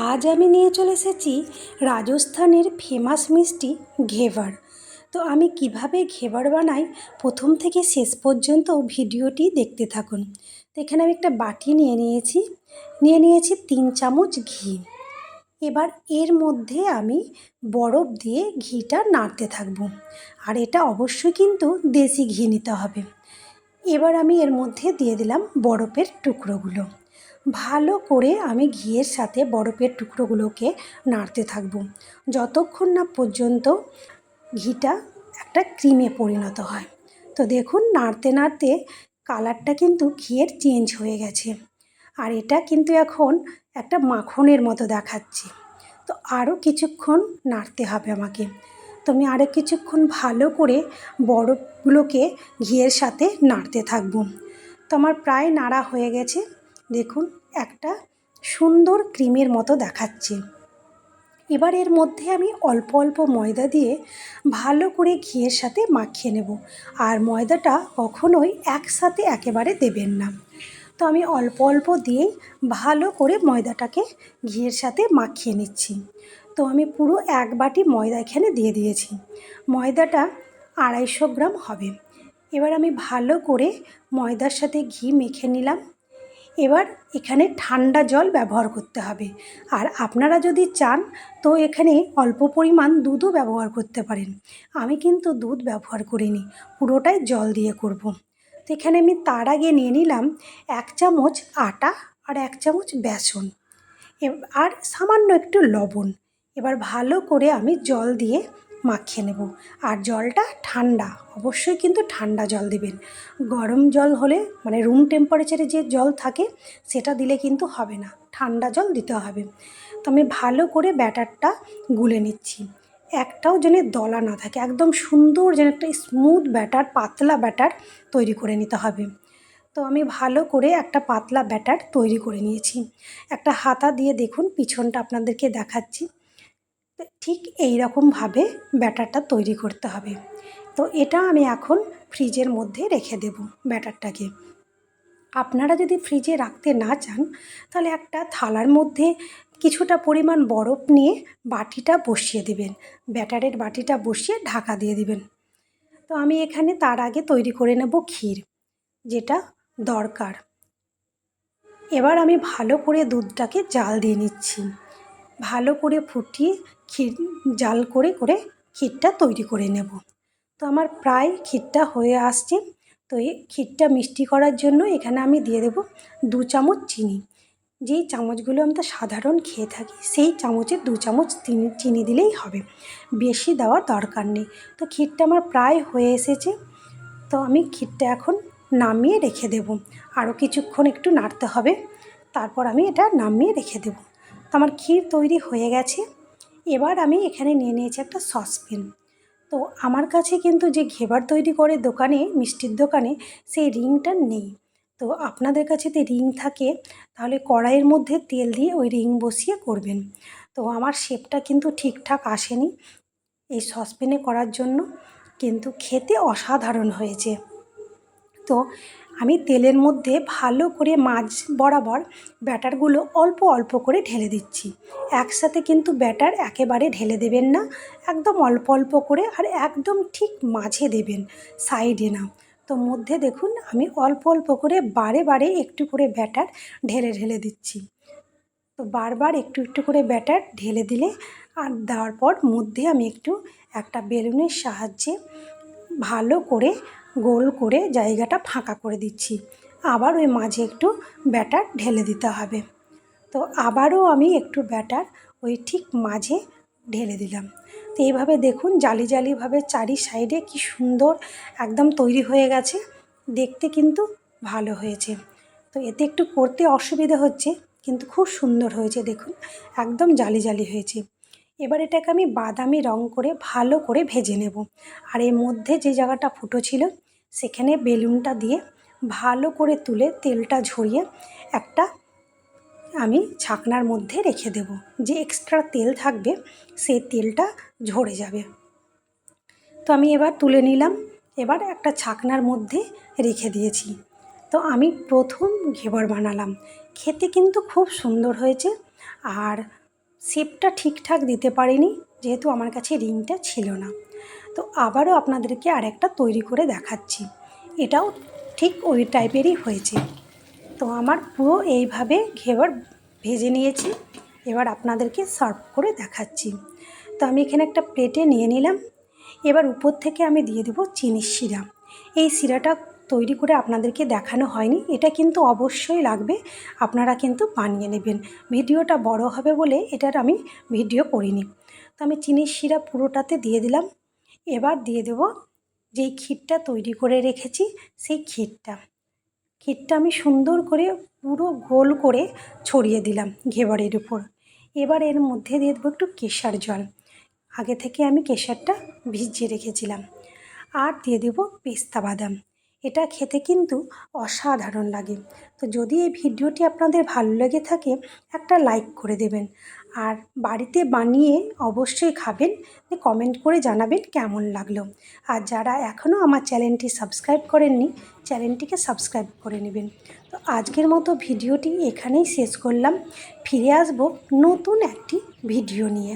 আজ আমি নিয়ে চলে এসেছি রাজস্থানের ফেমাস মিষ্টি ঘেবার তো আমি কীভাবে ঘেবার বানাই প্রথম থেকে শেষ পর্যন্ত ভিডিওটি দেখতে থাকুন। তো এখানে আমি একটা বাটি নিয়ে নিয়েছি। নিয়ে নিয়েছি তিন চামচ ঘি। এবার এর মধ্যে আমি বরফ দিয়ে ঘিটা নাড়তে থাকব। আর এটা অবশ্যই কিন্তু দেশি ঘি নিতে হবে। এবার আমি এর মধ্যে দিয়ে দিলাম বরফের টুকরোগুলো। ভালো করে আমি ঘিয়ের সাথে বরফের টুকরোগুলোকে নাড়তে থাকব। যতক্ষণ না পর্যন্ত ঘিটা একটা ক্রিমে পরিণত হয়। তো দেখুন, নাড়তে নাড়তে কালারটা কিন্তু ঘিয়ের চেঞ্জ হয়ে গেছে। আর এটা কিন্তু এখন একটা মাখনের মতো দেখাচ্ছে। তো আরও কিছুক্ষণ নাড়তে হবে আমাকে। তো আমি আরও কিছুক্ষণ ভালো করে বরফগুলোকে ঘিয়ের সাথে নাড়তে থাকব। তো আমার প্রায় নাড়া হয়ে গেছে। দেখুন, একটা সুন্দর ক্রিমের মতো দেখাচ্ছে। এবার এর মধ্যে আমি অল্প অল্প ময়দা দিয়ে ভালো করে ঘিয়ের সাথে মাখিয়ে নেব। আর ময়দাটা কখনোই একসাথে একেবারে দেবেন না। তো আমি অল্প অল্প দিয়েই ভালো করে ময়দাটাকে ঘিয়ের সাথে মাখিয়ে নিচ্ছি। তো আমি পুরো এক বাটি ময়দা এখানে দিয়ে দিয়েছি। ময়দাটা আড়াইশো গ্রাম হবে। এবার আমি ভালো করে ময়দার সাথে ঘি মেখে নিলাম। এবার এখানে ঠান্ডা জল ব্যবহার করতে হবে। আর আপনারা যদি চান, তো এখানে অল্প পরিমাণ দুধও ব্যবহার করতে পারেন। আমি কিন্তু দুধ ব্যবহার করিনি, পুরোটাই জল দিয়ে করব। তো এখানে আমি তার আগে নিয়ে নিলাম এক চামচ আটা আর এক চামচ বেসন। আর সামান্য একটু লবণ। এবার ভালো করে আমি জল দিয়ে মাখিয়ে নেব। আর জলটা ঠান্ডা, অবশ্যই কিন্তু ঠান্ডা জল দেবেন। গরম জল হলে মানে রুম টেম্পারেচারে যে জল থাকে, সেটা দিলে কিন্তু হবে না। ঠান্ডা জল দিতে হবে। তো আমি ভালো করে ব্যাটারটা গুলে নিচ্ছি। একটাও যেন দলা না থাকে, একদম সুন্দর যেন একটা স্মুথ ব্যাটার, পাতলা ব্যাটার তৈরি করে নিতে হবে। তো আমি ভালো করে একটা পাতলা ব্যাটার তৈরি করে নিয়েছি। একটা হাতা দিয়ে দেখুন, পিছনটা আপনাদেরকে দেখাচ্ছি। ঠিক এই রকমভাবে ব্যাটারটা তৈরি করতে হবে। তো এটা আমি এখন ফ্রিজের মধ্যে রেখে দেব ব্যাটারটাকে। আপনারা যদি ফ্রিজে রাখতে না চান, তাহলে একটা থালার মধ্যে কিছুটা পরিমাণ বরফ নিয়ে বাটিটা বসিয়ে দেবেন। ব্যাটারের বাটিটা বসিয়ে ঢাকা দিয়ে দিবেন। তো আমি এখানে তার আগে তৈরি করে নেব ক্ষীর, যেটা দরকার। এবার আমি ভালো করে দুধটাকে জাল দিয়ে নিচ্ছি। ভালো করে ফুটিয়ে ক্ষীর, জাল করে করে ক্ষীরটা তৈরি করে নেব। তো আমার প্রায় ক্ষীরটা হয়ে আসছে। তো এই ক্ষীরটা মিষ্টি করার জন্য এখানে আমি দিয়ে দেব দু চামচ চিনি। যেই চামচগুলো আমরা সাধারণ খেয়ে থাকি, সেই চামচের দু চামচ চিনি চিনি দিলেই হবে। বেশি দেওয়ার দরকার নেই। তো ক্ষীরটা আমার প্রায় হয়ে এসেছে। তো আমি ক্ষীরটা এখন নামিয়ে রেখে দেব। আরও কিছুক্ষণ একটু নাড়তে হবে। তারপর আমি এটা নামিয়ে রেখে দেব। তো আমার ক্ষীর তৈরি হয়ে গেছে। এবার আমি এখানে নিয়ে নিয়েছি একটা সসপ্যান। তো আমার কাছে কিন্তু যে ঘেবার তৈরি করে দোকানে, মিষ্টির দোকানে, সেই রিংটা নেই। তো আপনাদের কাছে যদি রিং থাকে, তাহলে কড়াইয়ের মধ্যে তেল দিয়ে ওই রিং বসিয়ে করবেন। তো আমার শেপটা কিন্তু ঠিকঠাক আসেনি। এই সসপ্যানে করার জন্য কিন্তু খেতে অসাধারণ হয়েছে। তো আমি তেলের মধ্যে ভালো করে মাছ বরাবর ব্যাটারগুলো অল্প অল্প করে ঢেলে দিচ্ছি। একসাথে কিন্তু ব্যাটার একেবারে ঢেলে দেবেন না, একদম অল্প অল্প করে আর একদম ঠিক মাঝে দেবেন, সাইডে না। তো মধ্যে দেখুন আমি অল্প অল্প করে বারে বারে একটু করে ব্যাটার ঢেলে ঢেলে দিচ্ছি। তো বারবার একটু একটু করে ব্যাটার ঢেলে দিলে আর দেওয়ার পর মধ্যে আমি একটু একটা বেলুনের সাহায্যে ভালো করে গোল করে জায়গাটা ফাঁকা করে দিচ্ছি। আবার ওই মাঝে একটু ব্যাটার ঢেলে দিতে হবে। তো আবারও আমি একটু ব্যাটার ওই ঠিক মাঝে ঢেলে দিলাম। তো এইভাবে দেখুন জালি জালিভাবে চারি সাইডে কি সুন্দর একদম তৈরি হয়ে গেছে। দেখতে কিন্তু ভালো হয়েছে। তো এতে একটু করতে অসুবিধা হচ্ছে, কিন্তু খুব সুন্দর হয়েছে দেখুন। একদম জালি জালি হয়েছে। এবার এটাকে আমি বাদামি রং করে ভালো করে ভেজে নেব। আর এর মধ্যে যে জায়গাটা ফুটো ছিল, সেখানে বেলুনটা দিয়ে ভালো করে তুলে তেলটা ঝরিয়ে একটা আমি ছাকনার মধ্যে রেখে দেব। যে এক্সট্রা তেল থাকবে, সেই তেলটা ঝরে যাবে। তো আমি এবার তুলে নিলাম। এবার একটা ছাকনার মধ্যে রেখে দিয়েছি। তো আমি প্রথম ঘেবর বানালাম। খেতে কিন্তু খুব সুন্দর হয়েছে। আর শেপটা ঠিকঠাক দিতে পারিনি, যেহেতু আমার কাছে রিংটা ছিল না। তো আবারও আপনাদেরকে আরেকটা তৈরি করে দেখাচ্ছি। এটাও ঠিক ওই টাইপেরই হয়েছে। তো আমার পুরো এইভাবে ঘেবার ভেজে নিয়েছি, এবার আপনাদেরকে সার্ভ করে দেখাচ্ছি। তো আমি এখানে একটা প্লেটে নিয়ে নিলাম। এবার উপর থেকে আমি দিয়ে দেবো চিনির শিরা। এই শিরাটা তৈরি করে আপনাদেরকে দেখানো হয়নি। এটা কিন্তু অবশ্যই লাগবে। আপনারা কিন্তু বানিয়ে নেবেন। ভিডিওটা বড় হবে বলে এটার আমি ভিডিও করিনি। তো আমি চিনির শিরা পুরোটাতে দিয়ে দিলাম। এবার দিয়ে দেবো যেই ক্ষীরটা তৈরি করে রেখেছি, সেই ক্ষীরটা। ক্ষীরটা আমি সুন্দর করে পুরো গোল করে ছড়িয়ে দিলাম ঘেবারের উপর। এবার এর মধ্যে দিয়ে দেবো একটু কেশার জল। আগে থেকে আমি কেশারটা ভিজিয়ে রেখেছিলাম। আর দিয়ে দেবো পেস্তা বাদাম। এটা খেতে কিন্তু অসাধারণ লাগে। তো যদি এই ভিডিওটি আপনাদের ভালো লেগে থাকে, একটা লাইক করে দেবেন। আর বাড়িতে বানিয়ে অবশ্যই খাবেন কমেন্ট করে জানাবেন কেমন লাগল। আর যারা এখনও আমার চ্যানেলটি সাবস্ক্রাইব করেননি, চ্যানেলটিকে সাবস্ক্রাইব করে নেবেন। তো আজকের মতো ভিডিওটি এখানেই শেষ করলাম। ফিরে আসব নতুন একটি ভিডিও নিয়ে।